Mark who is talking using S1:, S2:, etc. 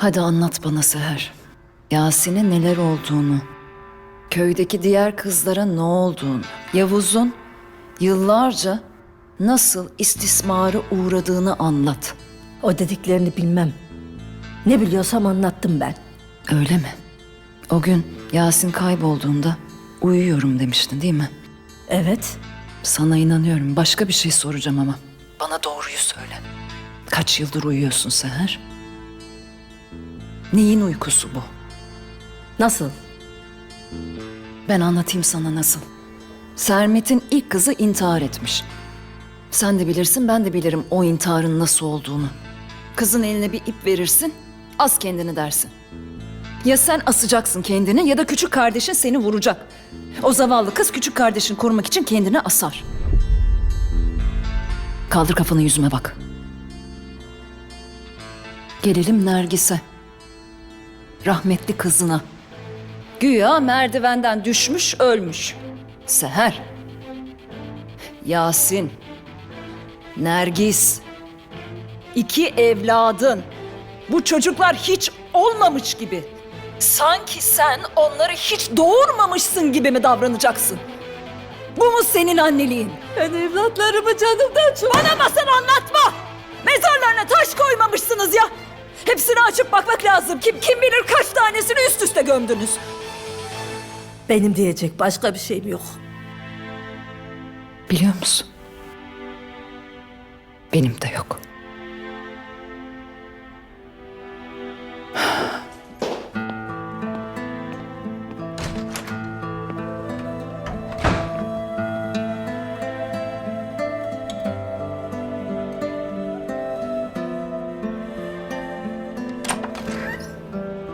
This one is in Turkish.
S1: Hadi anlat bana Seher. Yasin'e neler olduğunu, köydeki diğer kızlara ne olduğunu, Yavuz'un yıllarca nasıl istismara uğradığını anlat.
S2: O dediklerini bilmem. Ne biliyorsam anlattım ben.
S1: Öyle mi? O gün Yasin kaybolduğunda uyuyorum demiştin değil mi?
S2: Evet.
S1: Sana inanıyorum. Başka bir şey soracağım ama. Bana doğruyu söyle. Kaç yıldır uyuyorsun Seher? Neyin uykusu bu?
S2: Nasıl?
S1: Ben anlatayım sana nasıl. Sermet'in ilk kızı intihar etmiş. Sen de bilirsin, ben de bilirim o intiharın nasıl olduğunu. Kızın eline bir ip verirsin, az kendini dersin. Ya sen asacaksın kendini ya da küçük kardeşin seni vuracak. O zavallı kız küçük kardeşini korumak için kendini asar. Kaldır kafanı yüzüme bak. Gelelim Nergis'e. Rahmetli kızına. Güya merdivenden düşmüş ölmüş. Seher. Yasin. Nergis. İki evladın. Bu çocuklar hiç olmamış gibi. Sanki sen onları hiç doğurmamışsın gibi mi davranacaksın? Bu mu senin anneliğin?
S2: Ben evlatlarımı canımdan çok...
S1: Bana masal anlatma! Mezarlarına taş koymamışsınız ya! Hepsini açıp bakmak lazım. Kim kim bilir kaç tanesini üst üste gömdünüz.
S2: Benim diyecek başka bir şeyim yok.
S1: Biliyor musun? Benim de yok.